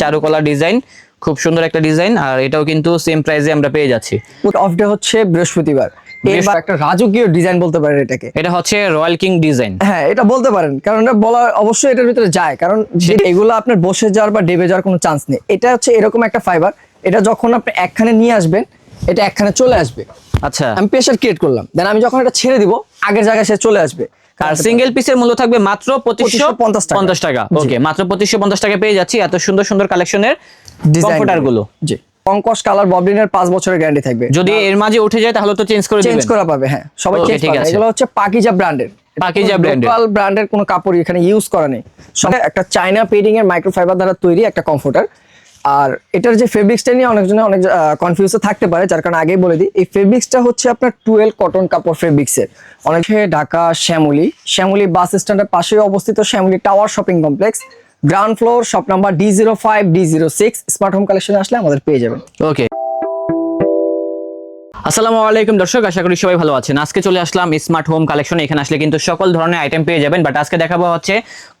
চারুকলা ডিজাইন খুব সুন্দর একটা ডিজাইন আর এটাও কিন্তু সেম প্রাইসে আমরা পেয়ে যাচ্ছি। অফ ডে হচ্ছে বৃহস্পতিবার। এবার একটা রাজকীয় ডিজাইন বলতে পারেন এটাকে। এটা হচ্ছে রয়্যাল কিং ডিজাইন হ্যাঁ এটা বলতে পারেন কারণ এটা বলা অবশ্যই এটার ভিতরে যায় কারণ এগুলো আপনার বসে যাওয়ার বা ডেবে যাওয়ার কোনো চান্স নেই। এটা হচ্ছে এরকম একটা ফাইবার এটা যখন আপনি একখানে নিয়ে আসবেন এটা একখানে চলে আসবে। আচ্ছা। আমি প্রেশার ক্রিয়েট করলাম দেন আমি যখন এটা ছেড়ে দিব আগের জায়গায় সে চলে আসবে। আর সিঙ্গেল পিসের মূল্য থাকবে মাত্র পঁচিশশো 2550 পঞ্চাশ টাকা। ওকে মাত্র পঁচিশশো পঞ্চাশ টাকা পেয়ে যাচ্ছি। এত সুন্দর সুন্দর কালেকশনের কমফোর্টারগুলো। জি। কঙ্কস কালার ববলিনের পাঁচ বছরের গ্যারান্টি থাকবে। যদি এর মাঝে উঠে যায় তাহলে তো চেঞ্জ করে চেঞ্জ করা পাবে হ্যাঁ। সবাই চেঞ্জ পাবে। আছে। এগুলো হচ্ছে পাকিজা ব্র্যান্ডের পাকিজা এর। লোকাল ব্র্যান্ডের কোনো কাপড় এখানে ইউজ করা নেই। সব একটা চায়না পেডিং এর মাইক্রোফাইবার দ্বারা তৈরি একটা কমফোর্টার আর এটার যে ফেব্রিক্সটা নিয়ে অনেকজনে অনেক কনফিউজ থাকতে পারে, যার কারণে আগেই বলে দিই, এই ফেব্রিক্সটা হচ্ছে আপনার টুয়েলভ কটন কাপড় ফেব্রিক্সের অনেকে ঢাকা, শ্যামলি শ্যামলি বাস স্ট্যান্ডের পাশেই অবস্থিত Shyamoli tower shopping complex, ground floor, shop number D zero five D zero six smart home collection আসলে আমাদের পেয়ে যাবেন। ওকে আসসালামু আলাইকুম দর্শক আশা করি সবাই ভালো আছেন। আজকে চলে আসলাম স্মার্ট হোম কালেকশন এখানে আসলে কিন্তু সকল ধরনের আইটেম পেয়ে যাবেন বাট আজকে দেখাবো হচ্ছে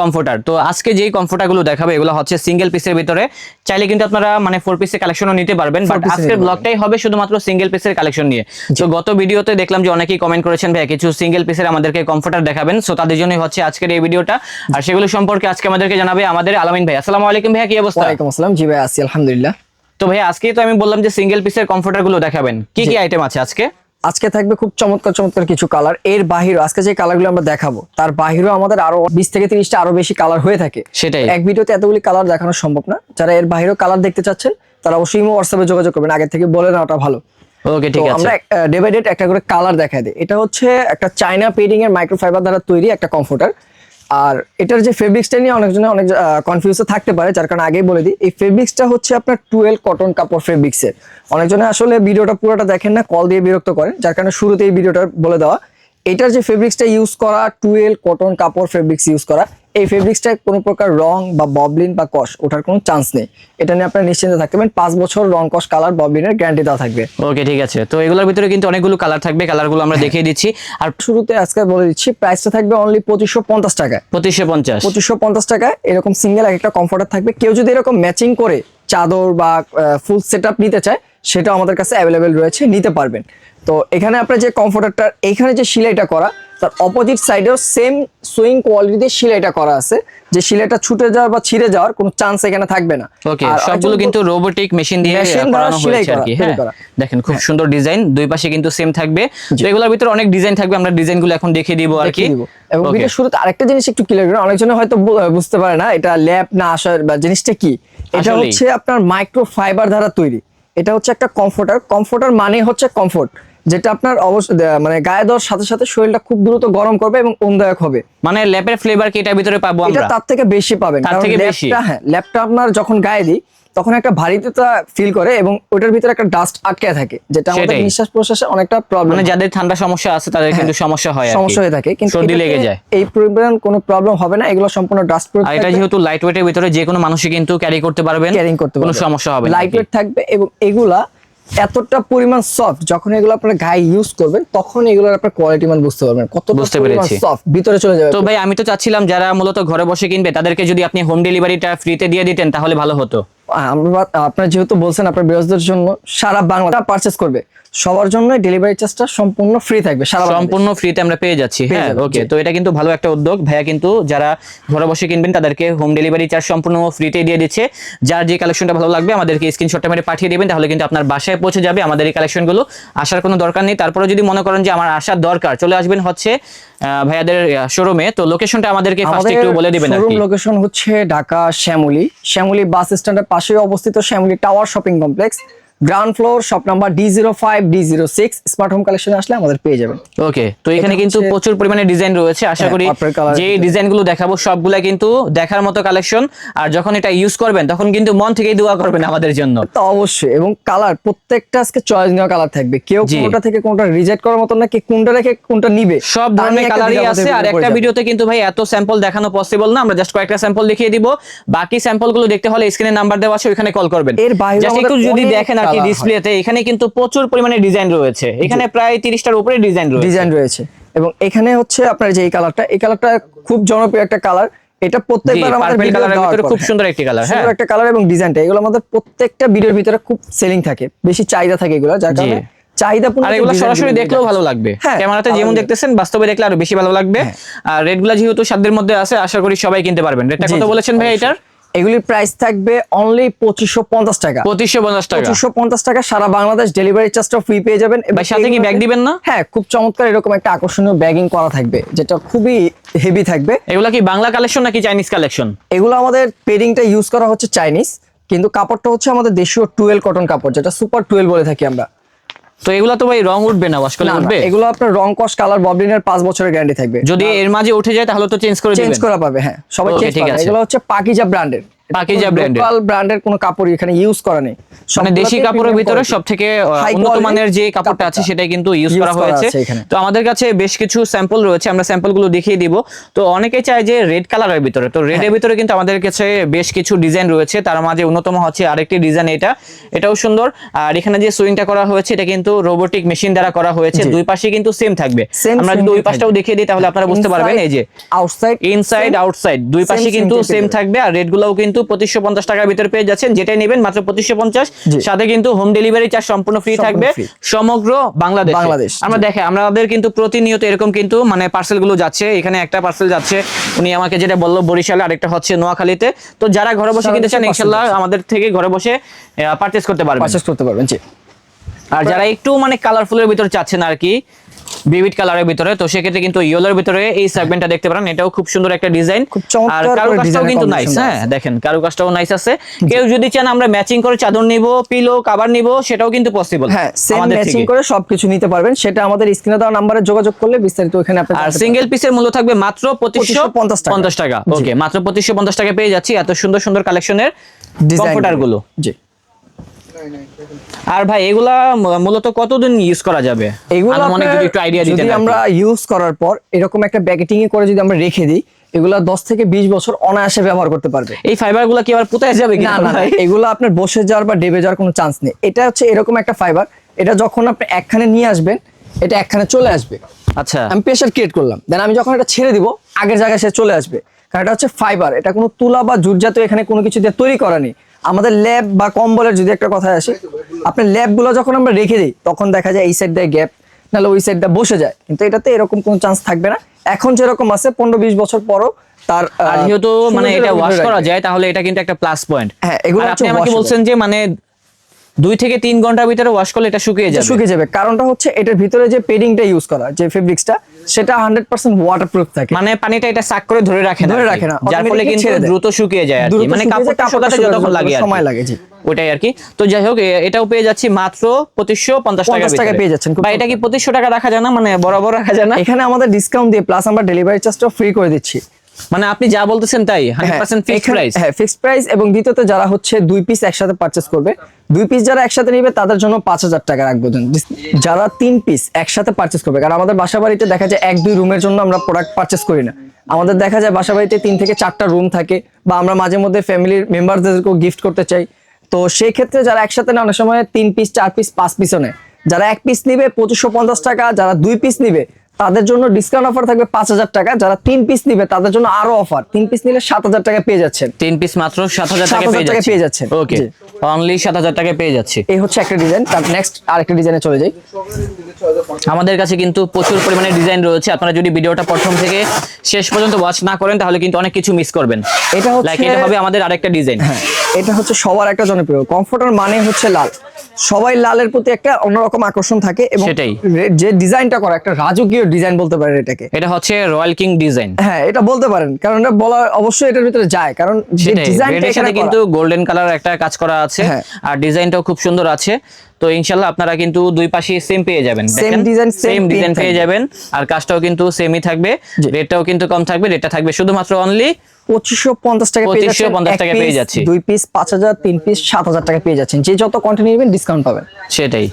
কমফোর্টার তো আজকে যেই কমফোর্টারগুলো দেখাবো এগুলো হচ্ছে সিঙ্গেল পিসের ভিতরে। চাইলে কিন্তু আপনারা মানে ফোর পিসের কালেকশনও নিতে পারবেন বাট আজকের ব্লগটাই হবে শুধুমাত্র সিঙ্গেল পিসের কালেকশন নিয়ে। তো গত ভিডিওতে দেখলাম যে অনেকেই কমেন্ট করেছেন ভাই কিছু সিঙ্গেল পিসের আমাদেরকে কমফোর্টার দেখাবেন। সো তাদের জন্যই হচ্ছে আজকের এই ভিডিওটা। আর সেগুলো সম্পর্কে আজকে আমাদেরকে জানাবে আমাদের আলামিন ভাই। আসসালামু আলাইকুম ভাইয়া কি অবস্থা? ওয়ালাইকুম আসসালাম। জি ভাই আছি আলহামদুলিল্লাহ। তো ভাই আজকে তো আমি বললাম যে সিঙ্গেল পিসের কমফোর্টারগুলো দেখাবেন। কি কি আইটেম আছে আজকে? আজকে থাকবে খুব চমৎকার চমৎকার কিছু কালারের বাহিরে আজকে যে কালারগুলো আমরা দেখাবো তার বাহিরেও আমাদের আরও বিশ থেকে তিরিশটা আরও বেশি কালার হয়ে থাকে। সেটাই। এক ভিডিওতে এতগুলি কালার দেখানো সম্ভব না। যারা এর বাহিরেও কালার দেখতে চাচ্ছেন তারা অবশ্যই হোয়াটসঅ্যাপে যোগাযোগ করবেন। আগে থেকে বলে নেওয়াটা ভালো। ওকে ঠিক আছে। আমরা ডে বাই ডেট একটা করে কালার দেখাই দিই। এটা হচ্ছে একটা চায়না পেডিং এর মাইক্রোফাইবার দ্বারা তৈরি একটা কমফোর্টার আর এটার যে ফেব্রিক্সটা নিয়ে অনেকজনে অনেক কনফিউজে থাকতে পারে, যার কারণে আগেই বলে দিই, এই ফেব্রিক্সটা হচ্ছে আপনার টুয়েলভ কটন কাপড় ফেব্রিক্সের অনেকজনে আসলে ভিডিওটা পুরোটা দেখেন না কল দিয়ে বিরক্ত করেন, যার কারণে শুরুতে এই ভিডিওটা বলে দেওয়া। এটার যে ফেব্রিক্সটা ইউজ করা টুয়েলভ কটন কাপড় ফেব্রিক্স ইউজ করা এই ফেব্রিক্সটা কোনো প্রকার রং বা ববলিন বা কস ওঠার কোনো চান্স নেই। এটা নিয়ে আপনারা নিশ্চিন্তে থাকতে পারেন পাঁচ বছর রং কস কালার ববলিনের গ্যারান্টি দেওয়া থাকবে। ওকে ঠিক আছে। তো এগুলোর ভিতরে কিন্তু অনেকগুলো কালার থাকবে। কালারগুলো আমরা দেখিয়ে দিচ্ছি। আর শুরুতে আজকে বলে দিচ্ছি প্রাইসটা থাকবে অনলি পঁচিশশো পঞ্চাশ টাকায়। পঁচিশশো পঞ্চাশ। পঁচিশশো পঞ্চাশ টাকায় এরকম সিঙ্গেল এক একটা কমফোর্টার থাকবে। কেউ যদি এরকম ম্যাচিং করে চাদর বা ফুল সেট নিতে চায় সেটা আমাদের কাছে অ্যাভেলেবেল রয়েছে নিতে পারবেন। তো এখানে আপনার যে কমফোর্টারটা এইখানে যে সিলাইটা করা তার অপোজিট সাইডেও সেম সুইং কোয়ালিটিতে সেলাইটা করা আছে। যে সেলাইটা ছুটে যাওয়ার বা ছিঁড়ে যাওয়ার কোনো চান্স এখানে থাকবে না। ওকে সবগুলো কিন্তু রোবোটিক মেশিন দিয়ে করানো হয়েছে আর কি। হ্যাঁ দেখেন খুব সুন্দর ডিজাইন দুই পাশে কিন্তু সেম থাকবে। তো এগুলোর ভিতরে অনেক ডিজাইন থাকবে আমরা ডিজাইনগুলো এখন দেখিয়ে দিব আর কি। এবং. ভিডিও শুরুতে আরেকটা জিনিস একটু ক্লিয়ার করেন অনেকজনে হয়তো বুঝতে পারে না এটা ল্যাব না আসার বা জিনিসটা কি? এটা হচ্ছে আপনার মাইক্রো ফাইবার দ্বারা তৈরি। এটা হচ্ছে একটা কমফোর্টার কমফোর্টার মানে হচ্ছে কমফোর্ট যেটা আপনার অবশ্য মানে গায়ে দেওয়ার সাথে সাথে শরীরটা খুব দ্রুত গরম করবে এবং আরামদায়ক হবে। মানে ল্যাপের ফ্লেভার কি এটার ভিতরে পাবো এটা আমরা? তার থেকে বেশি পাবেন। তার থেকে বেশি? হ্যাঁ ল্যাপটা আপনার যখন গায়ে দিই তখন একটা ভারীতা ফিল করে এবং ওটার ভিতরে একটা ডাস্ট আটকে থাকে যেটা আমাদের নিঃশ্বাস প্রশ্বাসে অনেকটা প্রবলেম মানে যাদের ঠান্ডা সমস্যা আছে তাদের কিন্তু সমস্যা হয়। হ্যাঁ। সমস্যা হয়ে থাকে কিন্তু সর্দি লেগে যায়। এই পরিমাণ কোনো প্রবলেম হবে না এগুলো সম্পূর্ণ ডাস্ট প্রুফ আর এটা যেহেতু লাইট ওয়েটের ভিতরে যে কোনো মানুষই কিন্তু ক্যারি করতে পারবেন ক্যারিং করতে কোনো সমস্যা হবে না লাইট ওয়েট থাকবে এবং এগুলা এতটা পরিমাণ সফট যখন এগুলো আপনার গায়ে ইউজ করবেন তখন এগুলোর আপনার কোয়ালিটি মান বুঝতে পারবেন। কত বুঝতে পেরেছি। সফট ভিতরে চলে যাবে তো ভাই আমি তো চাচ্ছিলাম যারা মূলত ঘরে বসে কিনবে তাদেরকে যদি আপনি হোম ডেলিভারিটা ফ্রিতে দিয়ে দিতেন তাহলে ভালো হতো। আমরা আপনার যেহেতু বলছেন আপনার বিরোধীদের জন্য সারা বাংলা পারচেস করবে সবার জন্য ডেলিভারি চার্জটা সম্পূর্ণ ফ্রি থাকবে সারা সম্পূর্ণ ফ্রিতে আমরা পেয়ে যাচ্ছি হ্যাঁ ওকে তো এটা কিন্তু ভালো একটা উদ্যোগ। ভাইয়া কিন্তু যারা ঘরে বসে কিনবেন তাদেরকে হোম ডেলিভারি চার্জ সম্পূর্ণ ফ্রিতে দিয়ে দিচ্ছে। যার যে কালেকশনটা ভালো লাগবে আমাদেরকে স্ক্রিনশটটা মেরে পাঠিয়ে দিবেন তাহলে কিন্তু আপনার বাসায় পৌঁছে যাবে আমাদের এই কালেকশনগুলো আসার কোনো দরকার নেই। তারপরে যদি মনে করেন যে আমার আসার দরকার চলে আসবেন হচ্ছে আহ, ভাইয়াদের শোরুমে তো লোকেশনটা আমাদেরকে ফার্স্ট একটু বলে দিবেন শোরুম লোকেশন হচ্ছে ঢাকা শ্যামলী শ্যামলী বাস স্ট্যান্ডের পাশেই অবস্থিত Shyamoli tower shopping complex. Ground floor shop number D zero five D zero six smart home collection আসলে আমাদের পেয়ে যাবেন। ওকে তো এখানে কিন্তু প্রচুর পরিমাণে ডিজাইন রয়েছে। আশা হ্যাঁ, করি যে। ডিজাইনগুলো দেখাবো সবগুলা কিন্তু দেখার মতো কালেকশন আর যখন এটা ইউজ করবেন তখন কিন্তু মন থেকেই দোয়া করবেন আমাদের জন্য। তো অবশ্যই এবং কালার প্রত্যেকটা আজকে চয়েস নেওয়া কালার থাকবে। কেউ কোনটা থেকে কোনটা রিজেক্ট করার মতো না কি কোনটা রেখে কোনটা নিবে। সব ধরনের কালারই আছে। আর একটা। ভিডিওতে কিন্তু ভাই এত স্যাম্পল দেখানো পসিবল না। আমরা জাস্ট কয়েকটা স্যাম্পল দেখিয়ে দিব। বাকি স্যাম্পলগুলো দেখতে হলে স্ক্রিনে নাম্বার দেওয়া আছে ওখানে কল করবেন। এর বাইরে একটু যদি দেখেন আর হয়। ডিসপ্লেতে এখানে কিন্তু প্রচুর পরিমাণে ডিজাইন রয়েছে। এখানে প্রায় তিরিশটার উপরে ডিজাইন রয়েছে। ডিজাইন রয়েছে। এবং এখানে হচ্ছে আপনার যে এই কালারটা এই কালারটা খুব জনপ্রিয় একটা কালার। এটা প্রত্যেকবার আমাদের পার্পল ভিডিও কালারের ভিতরে খুব সুন্দর একটি কালার হ্যাঁ। একটা কালার এবং ডিজাইনটা এগুলো আমাদের প্রত্যেকটা ভিডিওর ভিতরে খুব সেলিং থাকে বেশি চাহিদা থাকে এগুলো যার। কারণে চাহিদাপূর্ণ আর এগুলো সরাসরি দেখলেও ভালো লাগবে। হ্যাঁ, ক্যামেরাতে যেমন দেখতেছেন বাস্তবে দেখলে আরও বেশি ভালো লাগবে। আর রেটগুলো যেহেতু সাধ্যের মধ্যে আছে আশা করি সবাই কিনতে পারবেন। রেটটা কত বলেছেন ভাই এটার? এগুলির প্রাইস থাকবে অনলি পঁচিশশো পঞ্চাশ টাকা। পঁচিশশো পঞ্চাশ টাকা। পঁচিশশো পঞ্চাশ টাকা সারা বাংলাদেশ ডেলিভারি চার্জটা ফ্রি পেয়ে যাবেন এবং সাথে কি ব্যাগ দিবেন না? হ্যাঁ খুব চমৎকার এরকম একটা আকর্ষণীয় ব্যাগিং করা থাকবে যেটা খুবই হেভি থাকবে। এগুলা কি বাংলা কালেকশন নাকি চাইনিজ কালেকশন এগুলো আমাদের পেডিংটা ইউজ করা হচ্ছে চাইনিজ কিন্তু কাপড়টা হচ্ছে আমাদের দেশীয় টুয়েলভ কটন কাপড় যেটা সুপার টুয়েল বলে থাকি আমরা। তো এগুলা তো ভাই রং উঠবে না ওয়াশ করলে উঠবে? এগুলো আপনার রং কস কালার ববলিনের পাঁচ বছরের গ্যারান্টি থাকবে। যদি এর মাঝে উঠে যায় তাহলে তো চেঞ্জ করে চেঞ্জ করা পাবে হ্যাঁ। সবাই চেঞ্জ ঠিক আছে। এগুলো হচ্ছে পাকিজা ব্র্যান্ডের পাকিজা এর। লোকাল ব্র্যান্ডের কোনো কাপড় এখানে ইউজ করা নেই। মানে দেশি কাপড়ের ভিতরে quality। সব থেকে High উন্নত মানের যে কাপড়টা। আছে সেটাই কিন্তু ইউজ করা হয়েছে। তো আমাদের কাছে বেশ কিছু স্যাম্পল রয়েছে আমরা দেখিয়ে দিব। তো অনেকে চায় যে রেড কালারের ভিতরে। তো রেড এর হ্যাঁ। ভিতরে কিন্তু আমাদের কাছে বেশ কিছু ডিজাইন রয়েছে। তার মাঝে অন্যতম হচ্ছে আরেকটি ডিজাইন এটা। এটাও সুন্দর। আর এখানে যে সুইংটা করা হয়েছে এটা কিন্তু রোবোটিক মেশিন দ্বারা করা হয়েছে। দুই পাশে কিন্তু সেম থাকবে। আমরা যদি ওই পাশটাও দেখিয়ে দিই তাহলে আপনারা বুঝতে পারবেন এই যে আউটসাইড ইনসাইড আউটসাইড দুই পাশে কিন্তু সেম থাকবে। আর রেট গুলোও কিন্তু পঁচিশশো পঞ্চাশ টাকার ভিতরে পেয়ে যাচ্ছেন যেটাই নেবেন মাত্র পঁচিশশো পঞ্চাশ সাথে কিন্তু হোম ডেলিভারি চার্জ সম্পূর্ণ ফ্রি থাকবে সমগ্র বাংলাদেশ। বাংলাদেশ, আমরা দেখে আমাদের কিন্তু প্রতিনিয়ত এরকম কিন্তু মানে পার্সেলগুলো যাচ্ছে এখানে একটা পার্সেল যাচ্ছে উনি আমাকে যেটা বলল বরিশালে আরেকটা হচ্ছে নোয়াখালীতে। তো যারা ঘরে বসে কিনতে চান ইনশাল্লাহ আমাদের থেকে ঘরে বসে পারচেস করতে পারবেন। পারচেজ করতে পারবেন জি। আর যারা একটু মানে কালারফুলের ভিতরে চাচ্ছেন আর কি ভিভিড কালারের ভিতরে তো সেক্ষেত্রে কিন্তু ইয়েলোর ভিতরে এই সেগমেন্টটা দেখতে পারেন। এটাও খুব সুন্দর একটা ডিজাইন আর করে কারুকাজটাও কিন্তু নাইস হ্যাঁ। দেখেন কারুকাজটাও নাইস আছে। কেউ যদি চান আমরা ম্যাচিং করে চাদর নিব পিলো কভার নিব সেটাও কিন্তু পসিবল হ্যাঁ সেম ম্যাচিং করে সবকিছু নিতে পারবেন। সেটা আমাদের স্ক্রিনে দেওয়া নাম্বারে যোগাযোগ করলে বিস্তারিত ওখানে আপনি আর সিঙ্গেল পিসের মূল্য থাকবে মাত্র পঁচিশশো 2550 টাকা। ওকে মাত্র পঁচিশশো পঞ্চাশ টাকা পেয়ে যাচ্ছি। এত সুন্দর সুন্দর কালেকশনের। Design গুলো। জি। আর ভাই এগুলা মূলত কতদিন ইউজ করা যাবে? এগুলো আনুমানিক যদি একটু আইডিয়া দিতেন যদি আমরা ইউজ করার পর এরকম একটা প্যাকেটিং এ করে যদি আমরা রেখে দিই এগুলা 10 থেকে 20 বছর অনায়াসে ব্যবহার করতে পারবে। এই ফাইবারগুলা কি আবার কোথায় যাবে কি না না না, এগুলো আপনার বসে যাওয়ার বা ডেবে যাওয়ার কোনো চান্স নেই। এটা হচ্ছে এরকম একটা ফাইবার এটা যখন আপনি একখানে নিয়ে আসবেন এটা একখানে চলে আসবে। আচ্ছা। আমি প্রেশার ক্রিয়েট করলাম। দেন আমি যখন এটা ছেড়ে দিব আগের জায়গায় সে চলে আসবে। কারণ এটা হচ্ছে ফাইবার এটা কোনো তুলা বা জুট জাতীয় এখানে কোনো কিছু দিয়ে তৈরি করা নেই। আমাদের ল্যাব বা কম্বলের যদি একটা কথা আসে আপনার ল্যাবগুলো যখন আমরা রেখে দিই তখন দেখা যায় এই সাইড দিয়ে গ্যাপ নাহলে ওই সাইডটা বসে যায়। কিন্তু এটাতে এরকম কোনো চান্স থাকবে না। এখন যেরকম আছে পনেরো বিশ বছর পরও তার যেহেতু মানে এটা ওয়াশ করা যায় তাহলে এটা কিন্তু একটা প্লাস পয়েন্ট হ্যাঁ, এগুলো আপনি আমাকে বলছেন যে মানে দুই থেকে তিন ঘণ্টার ভিতরে ওয়াশ করলে এটা শুকিয়ে যাবে। শুকিয়ে যাবে। কারণটা হচ্ছে এটার ভিতরে যে পেডিংটা ইউজ করা যে ফেব্রিক্সটা সেটা হান্ড্রেড পার্সেন্ট ওয়াটারপ্রুফ থাকে। মানে পানিটা এটা সাক করে ধরে রাখে না ধরে রাখে না, যার ফলে কিন্তু দ্রুত শুকিয়ে যায় আর কি। মানে কাপড়টা শুকাতে যতক্ষণ লাগে সময় লাগে, জি। ওটাই আর কি। তো যাই হোক এটাও পেয়ে যাচ্ছি মাত্র পঁচিশশো পঞ্চাশ টাকা 50 পেয়ে যাচ্ছেন, বা এটা কি পঁচিশশো টাকা রাখা যায় না? মানে বরাবর রাখা যায় না? এখানে আমাদের ডিসকাউন্ট দিয়ে প্লাস আমরা ডেলিভারি চার্জটা ফ্রি করে দিচ্ছি। মানে আপনি যা বলতেছেন তাই হান্ড্রেড পার্সেন্ট ফিক্সড প্রাইস হ্যাঁ ফিক্সড প্রাইস এবং দ্বিতীয়ত যারা হচ্ছে দুই পিস একসাথে পারচেস করবে দুই পিস যারা একসাথে নিবে তাদের জন্য পাঁচ হাজার টাকা রাখব দেন। যারা তিন পিস একসাথে পারচেস করবে কারণ আমাদের বাসা বাড়িতে দেখা যায় এক দুই রুমের জন্য আমরা প্রোডাক্ট পারচেস করি না। আমাদের দেখা যায় বাসা বাড়িতে তিন থেকে চারটা রুম থাকে বা আমরা মাঝে মধ্যে ফ্যামিলির মেম্বারদেরকেও গিফট করতে চাই। তো সেই ক্ষেত্রে যারা একসাথে নেয় অনেক সময় তিন পিস চার পিস পাঁচ পিসও নেয়। যারা এক পিস নিবে পঁচিশশো পঞ্চাশ টাকা যারা দুই পিস নিবে তাদের জন্য ডিসকাউন্ট অফার থাকবে পাঁচ হাজার টাকা। যারা তিন পিস নিবে তাদের জন্য আরও অফার তিন পিস নিলে সাত হাজার টাকা পেয়ে যাচ্ছেন। তিন পিস মাত্র সাত হাজার টাকা পেয়ে যাচ্ছি। পেয়ে যাচ্ছেন। ওকে অনলি সাত হাজার টাকায় পেয়ে যাচ্ছি। এই হচ্ছে একটা ডিজাইন তার নেক্সট আরেকটা ডিজাইনে চলে যাই। আমাদের কাছে কিন্তু প্রচুর পরিমাণে ডিজাইন রয়েছে। আপনারা যদি ভিডিওটা প্রথম থেকে শেষ পর্যন্ত ওয়াচ না করেন তাহলে কিন্তু অনেক কিছু মিস করবেন। এটা হচ্ছে- এটা হবে আমাদের আরেকটা ডিজাইন হ্যাঁ এটা হচ্ছে সবার একটা জনপ্রিয়। কমফোর্টার মানে হচ্ছে লাল। সবাই লালের প্রতি একটা অন্যরকম আকর্ষণ থাকে এবং সেটাই। যে ডিজাইনটা করা একটা রাজকীয় ডিজাইন বলতে পারেন এটাকে। এটা হচ্ছে রয়্যাল কিং ডিজাইন হ্যাঁ এটা বলতে পারেন। কারণ এটা বলা অবশ্যই এটার ভিতরে যায়। কারণ যে ডিজাইনটা এখানে কিন্তু গোল্ডেন কালার একটা কাজ করা আছে। হ্যাঁ। আর ডিজাইনটাও খুব সুন্দর আছে। তো ইনশাল্লাহ আপনারা কিন্তু দুই পাশে সেম পেয়ে যাবেন। Design, same সেম ডিজাইন পেয়ে যাবেন। আর কাজটাও কিন্তু সেমই থাকবে। রেটটাও কিন্তু কম থাকবে। রেটটা থাকবে শুধুমাত্র অনলি পঁচিশশো পঞ্চাশ টাকা পেয়ে যাচ্ছেন। 2550 এক টাকা পেয়ে যাচ্ছি। দুই পিস পাঁচ হাজার তিন পিস সাত হাজার টাকা পেয়ে যাচ্ছেন। যে যত নেবেন ডিসকাউন্ট পাবেন। সেটাই।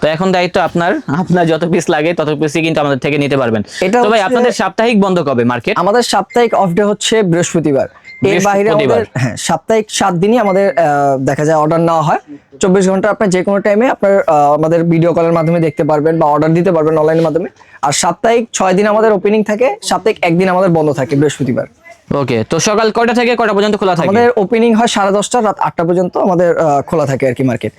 তো এখন দায়িত্ব আপনার। আপনার যত পিস লাগে তত পিসই কিন্তু আমাদের থেকে নিতে পারবেন। তো ভাই আপনাদের সাপ্তাহিক বন্ধ কবে মার্কেট আমাদের সাপ্তাহিক অফ ডে হচ্ছে বৃহস্পতিবার। এর বাইরে আমাদের হ্যাঁ সাপ্তাহিক সাত দিনই আমাদের দেখা যায় অর্ডার নেওয়া হয়। চব্বিশ ঘণ্টা আপনি যে কোনো টাইমে আপনার আমাদের ভিডিও কলের মাধ্যমে দেখতে পারবেন বা অর্ডার দিতে পারবেন অনলাইনের মাধ্যমে। আর সাপ্তাহিক ছয় দিন আমাদের ওপেনিং থাকে, সাপ্তাহিক একদিন আমাদের বন্ধ থাকে বৃহস্পতিবার। ওকে তো সকাল কয়টা থেকে কয়টা পর্যন্ত খোলা থাকে? আমাদের ওপেনিং হয় সাড়ে দশটা রাত আটটা পর্যন্ত আমাদের খোলা থাকে আর কি মার্কেট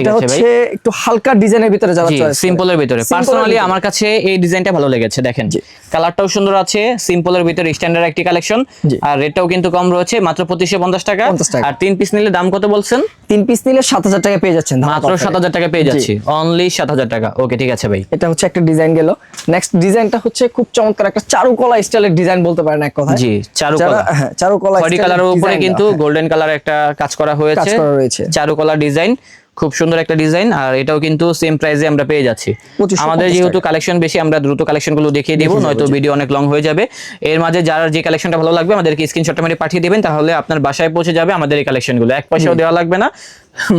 এটা। হচ্ছে একটু হালকা ডিজাইনের ভিতরে যারা করে। সিম্পলের ভিতরে। পার্সোনালি আমার কাছে এই ডিজাইনটা ভালো লেগেছে দেখেন। কালারটাও সুন্দর আছে সিম্পলের ভিতরে স্ট্যান্ডার্ড একটি কালেকশন আর রেটটাও কিন্তু কম রয়েছে মাত্র পঁচিশশো পঞ্চাশ টাকা। 50 টাকা। আর তিন পিস নিলে দাম কত বলছেন? তিন পিস নিলে সাত হাজার টাকা পেয়ে যাচ্ছেন। মাত্র সাত হাজার টাকা পেয়ে। যাচ্ছি। অনলি সাত হাজার টাকা। ওকে ঠিক আছে ভাই। এটা হচ্ছে একটা ডিজাইন গেল। নেক্সট ডিজাইনটা হচ্ছে খুব চমৎকার একটা চারুকলা স্টাইলের ডিজাইন বলতে পারেন এক কথায়। জি, চারুকলা। হ্যাঁ চারুকলা কালারের উপরে কিন্তু হ্যাঁ। গোল্ডেন কালার একটা কাজ করা হয়েছে কাজ করা রয়েছে। চারু কলার ডিজাইন খুব সুন্দর একটা ডিজাইন আর এটাও কিন্তু সেম প্রাইসে আমরা পেয়ে যাচ্ছি। আমাদের যেহেতু কালেকশন বেশি আমরা দ্রুত কালেকশনগুলো দেখিয়ে দিব নয়তো ভিডিও অনেক লং হয়ে যাবে। এর মাঝে যার যে কালেকশনটা ভালো লাগবে আমাদেরকে স্ক্রিনশটটা মেরে পাঠিয়ে দিবেন তাহলে আপনার বাসায় পৌঁছে যাবে আমাদের এই কালেকশনগুলো এক পয়সাও দেওয়া লাগবে না।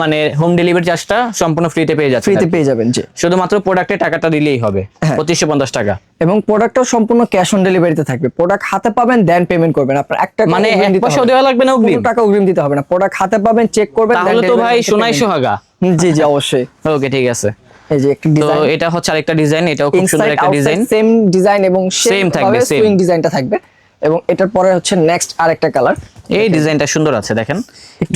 মানে হোম ডেলিভারি চার্জটা সম্পূর্ণ ফ্রিতে পেয়ে যাচ্ছে ফ্রিতে পেয়ে যাবেন জি। শুধুমাত্র প্রোডাক্টের টাকাটা দিলেই হবে হ্যাঁ। পঁচিশশো পঞ্চাশ টাকা। এবং প্রোডাক্টটাও সম্পূর্ণ ক্যাশ অন ডেলিভারিতে থাকবে। প্রোডাক্ট হাতে পাবেন দেন পেমেন্ট করবেন। আপনার একটা মানে এক পয়সাও দেওয়া লাগবে না অগ্রিম? টাকা অগ্রিম দিতে হবে না। প্রোডাক্ট হাতে পাবেন চেক করবেন তাহলে তো ভাই সোনাই সোহাগা। জি জি অবশ্যই। ওকে ঠিক আছে। এই যে একটা তো এটা হচ্ছে আরেকটা ডিজাইন এটাও খুব সুন্দর একটা ডিজাইন সেম ডিজাইন এবং সেম থাকবে, সুইং ডিজাইনটা থাকবে। এবং এটার পরে হচ্ছে নেক্সট আরেকটা কালার এই ডিজাইনটা সুন্দর আছে দেখেন।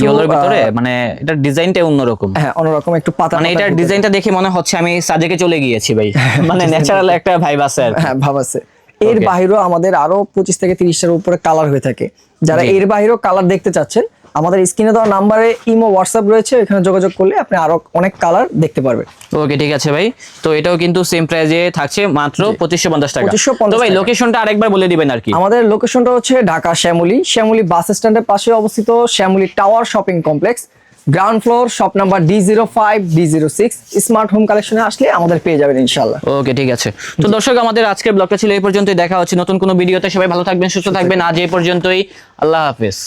ইয়েলোর ভিতরে মানে এটার ডিজাইনটাই অন্যরকম। হ্যাঁ অন্যরকম একটু পাতা মানে এটা। ডিজাইনটা দেখে মনে হচ্ছে আমি সাজেকে চলে গিয়েছি ভাই। মানে ন্যাচারাল একটা ভাইব আছে আর হ্যাঁ ভাব আছে। এর. বাইরেও আমাদের আরও পঁচিশ থেকে তিরিশটার উপরে কালার হয়ে থাকে। যারা এর বাইরেও কালার দেখতে চাচ্ছেন আমাদের স্ক্রিনে দেওয়া নাম্বারে ইমো হোয়াটসঅ্যাপ রয়েছে এখানে যোগাযোগ করলে আপনি আরও অনেক কালার দেখতে পারবেন। ওকে ঠিক আছে ভাই। তো এটাও কিন্তু সেম প্রাইজে থাকছে মাত্র পঁচিশশো পঞ্চাশ টাকা। 2550 তো ভাই লোকেশনটা আরেকবার বলে দিবেন আর কি। আমাদের লোকেশনটা হচ্ছে ঢাকা শ্যামলী। শ্যামলী বাস স্ট্যান্ডের পাশে অবস্থিত Shyamoli tower shopping complex. Ground floor shop number D zero five D zero six smart home কালেকশনে আসলে আমাদের পেয়ে যাবেন ইনশাল্লাহ ওকে ঠিক আছে। তো দর্শক আমাদের আজকের ব্লগটা ছিল এই পর্যন্তই। দেখা হচ্ছে নতুন কোনো ভিডিওতে। সবাই ভালো থাকবেন সুস্থ থাকবেন। আজ এই পর্যন্তই। আল্লাহ হাফেজ।